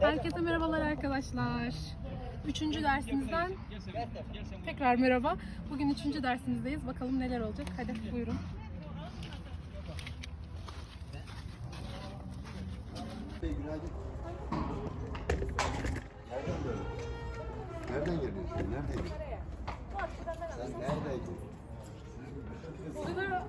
Herkese merhabalar arkadaşlar. Üçüncü dersimizden tekrar merhaba. Bugün üçüncü dersimizdeyiz. Bakalım neler olacak. Hadi buyurun. Nereden böyle? Nereden geliyorsun? Neredeydin? Sen neredeydin?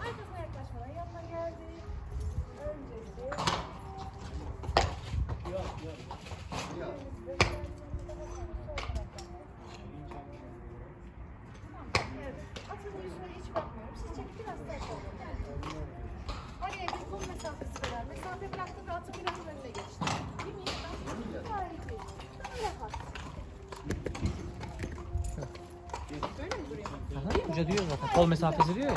Arkasına yaklaşmadan yanına geldi. Öncesi. Evet. Atın yüzüne hiç bakmıyorum. Siz çekip biraz daha sonra. Araya bir kol mesafesi kadar. Mesafe bıraktım ve atın biraz önüne geçti. Değil mi? Gayet iyi. Rahat. Böyle mi duruyor? Aha, Hoca diyor zaten. Kol mesafesi diyor ya.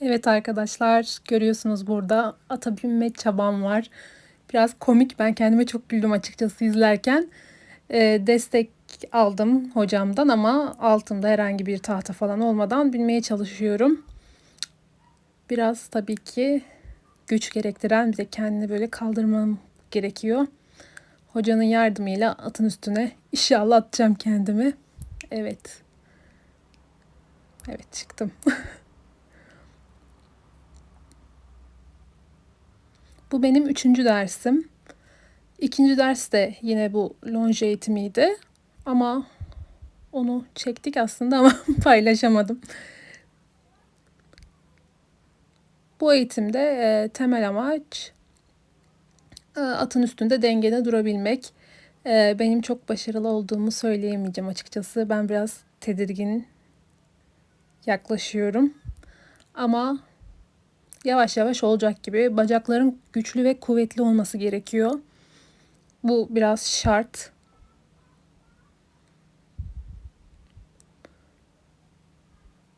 Evet arkadaşlar görüyorsunuz burada ata binme çabam var. Biraz komik ben kendime çok güldüm açıkçası izlerken. Ee, destek aldım hocamdan ama altımda herhangi bir tahta falan olmadan binmeye çalışıyorum. Biraz tabii ki güç gerektiren bize kendini böyle kaldırmam gerekiyor. Hocanın yardımıyla atın üstüne inşallah atacağım kendimi. Evet. Evet çıktım. Bu benim üçüncü dersim. İkinci ders de yine bu lonje eğitimiydi. Ama onu çektik aslında ama paylaşamadım. Bu eğitimde e, temel amaç e, atın üstünde dengede durabilmek. E, benim çok başarılı olduğumu söyleyemeyeceğim açıkçası. Ben biraz tedirgin yaklaşıyorum. Ama yavaş yavaş olacak gibi. Bacakların güçlü ve kuvvetli olması gerekiyor. Bu biraz şart.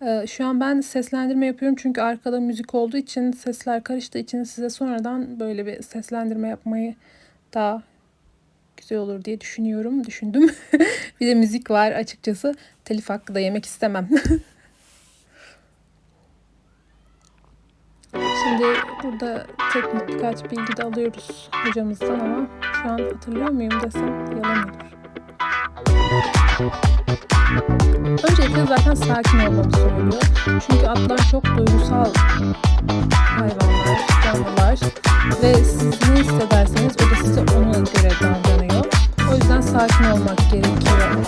Ee, Şu an ben seslendirme yapıyorum çünkü arkada müzik olduğu için sesler karıştığı için size sonradan böyle bir seslendirme yapmayı daha güzel olur diye düşünüyorum, düşündüm. bir de müzik var açıkçası. Telif hakkı da yemek istemem. Şimdi burada teknik birkaç bilgi de alıyoruz hocamızdan ama şu an hatırlıyor muyum desem yalan olur. Öncelikle zaten sakin olmamı söylüyor. Çünkü atlar çok duygusal hayvanlar, canlılar ve siz ne hissederseniz o da size ona göre davranıyor. O yüzden sakin olmak gerekiyor.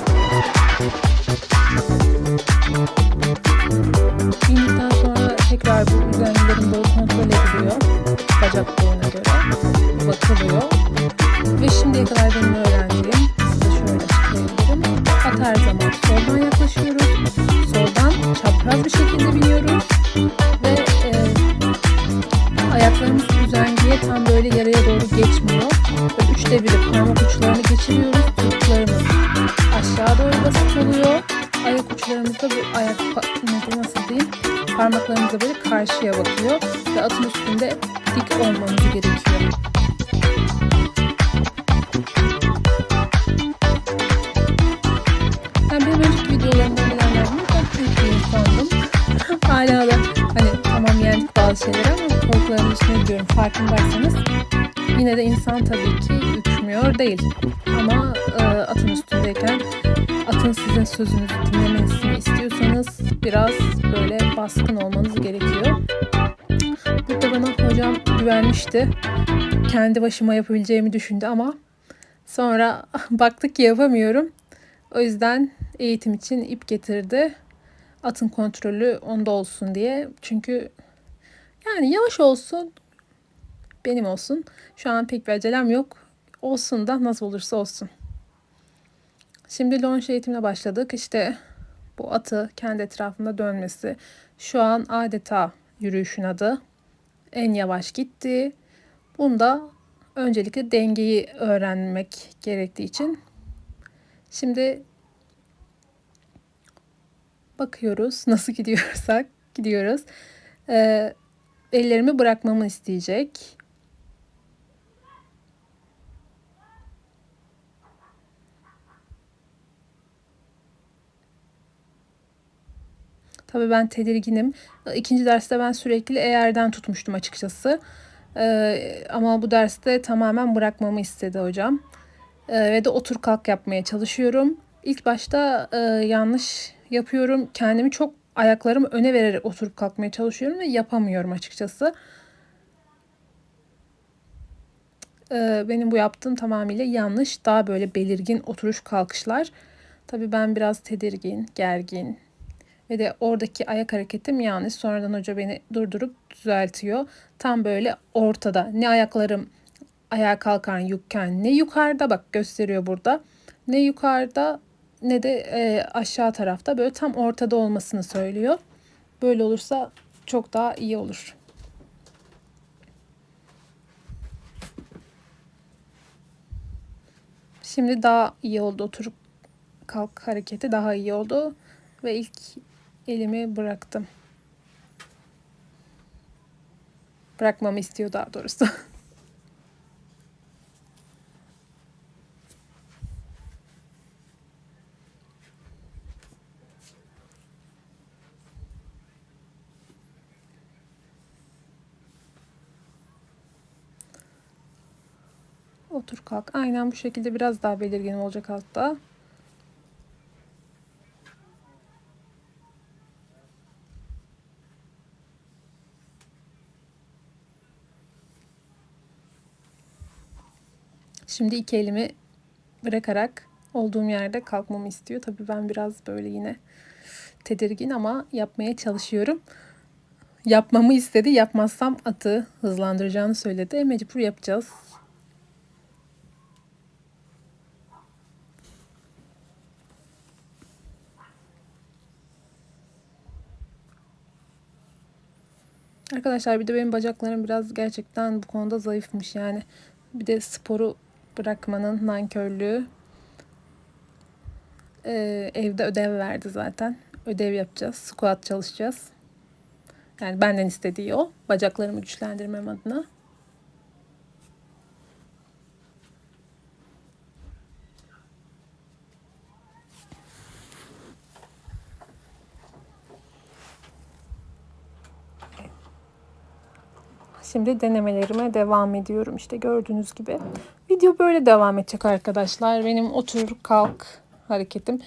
Da hani tamam yendik bazı şeyleri ama korkularımın üstüne gidiyorum farkındaysanız. Yine de insan tabii ki uçmuyor değil. Ama e, atın üstündeyken atın sizin sözünüzü dinlemesini istiyorsanız biraz böyle baskın olmanız gerekiyor. Burada bana hocam güvenmişti. Kendi başıma yapabileceğimi düşündü ama sonra baktık ki yapamıyorum. O yüzden eğitim için ip getirdi. Atın kontrolü onda olsun diye. Çünkü yani yavaş olsun, benim olsun. Şu an pek bir acelem yok. Olsun da nasıl olursa olsun. Şimdi longe eğitimine başladık. İşte bu atı kendi etrafında dönmesi. Şu an adeta yürüyüşün adı. En yavaş gitti. Bunda öncelikle dengeyi öğrenmek gerektiği için. Şimdi bakıyoruz nasıl gidiyorsak gidiyoruz. Ee, ellerimi bırakmamı isteyecek. Tabii ben tedirginim. İkinci derste ben sürekli eğerden tutmuştum açıkçası. Ee, ama bu derste tamamen bırakmamı istedi hocam. Ee, ve de otur kalk yapmaya çalışıyorum. İlk başta e, yanlış yapıyorum. Kendimi çok ayaklarımı öne vererek oturup kalkmaya çalışıyorum ve yapamıyorum açıkçası. Ee, benim bu yaptığım tamamıyla yanlış. Daha böyle belirgin oturuş kalkışlar. Tabii ben biraz tedirgin, gergin, ve de oradaki ayak hareketim yanlış. Sonradan hoca beni durdurup düzeltiyor. Tam böyle ortada. Ne ayaklarım ayağa kalkan yukken ne yukarıda bak gösteriyor burada. Ne yukarıda ne de e, aşağı tarafta böyle tam ortada olmasını söylüyor. Böyle olursa çok daha iyi olur. Şimdi daha iyi oldu oturup kalk hareketi daha iyi oldu ve ilk elimi bıraktım. Bırakmamı istiyor daha doğrusu. Otur kalk. Aynen bu şekilde biraz daha belirgin olacak hatta. Şimdi iki elimi bırakarak olduğum yerde kalkmamı istiyor. Tabii ben biraz böyle yine tedirgin ama yapmaya çalışıyorum. Yapmamı istedi. Yapmazsam atı hızlandıracağını söyledi. E, mecbur yapacağız. Arkadaşlar bir de benim bacaklarım biraz gerçekten bu konuda zayıfmış yani. Bir de sporu bırakmanın nankörlüğü. Ee, evde ödev verdi zaten. Ödev yapacağız. Squat çalışacağız. Yani benden istediği o. Bacaklarımı güçlendirmem adına. Şimdi denemelerime devam ediyorum. İşte gördüğünüz gibi. Video böyle devam edecek arkadaşlar. Benim otur kalk hareketim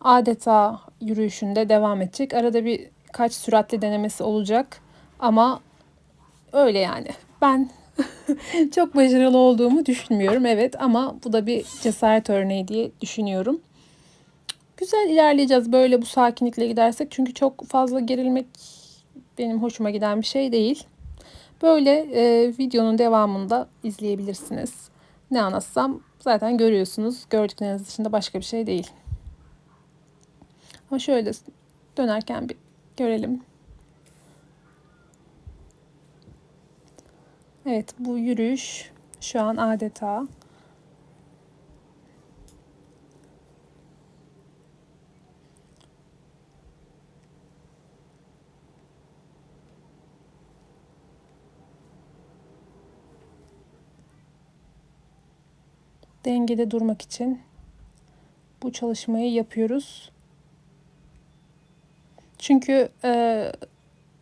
adeta yürüyüşünde devam edecek. Arada bir kaç süratli denemesi olacak. Ama öyle yani. Ben çok başarılı olduğumu düşünmüyorum. Evet ama bu da bir cesaret örneği diye düşünüyorum. Güzel ilerleyeceğiz böyle bu sakinlikle gidersek. Çünkü çok fazla gerilmek benim hoşuma giden bir şey değil. Böyle e, videonun devamında izleyebilirsiniz. Ne anlatsam zaten görüyorsunuz. Gördükleriniz dışında başka bir şey değil. Ama şöyle dönerken bir görelim. Evet bu yürüyüş şu an adeta dengede durmak için bu çalışmayı yapıyoruz. Çünkü e,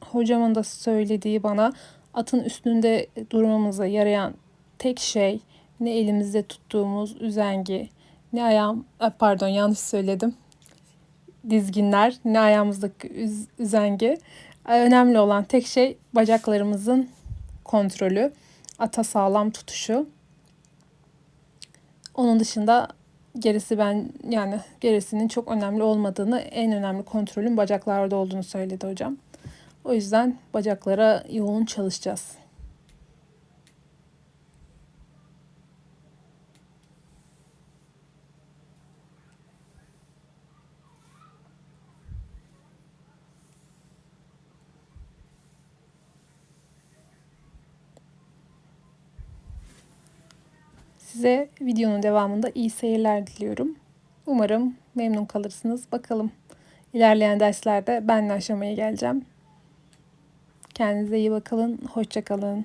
hocamın da söylediği bana atın üstünde durmamıza yarayan tek şey ne elimizde tuttuğumuz üzengi, ne ayağım pardon yanlış söyledim. Dizginler, ne ayağımızdaki üz, üzengi. Önemli olan tek şey bacaklarımızın kontrolü, ata sağlam tutuşu. Onun dışında gerisi ben yani gerisinin çok önemli olmadığını, en önemli kontrolün bacaklarda olduğunu söyledi hocam. O yüzden bacaklara yoğun çalışacağız. Size videonun devamında iyi seyirler diliyorum. Umarım memnun kalırsınız. Bakalım ilerleyen derslerde ben de aşamaya geleceğim. Kendinize iyi bakın. Hoşça kalın.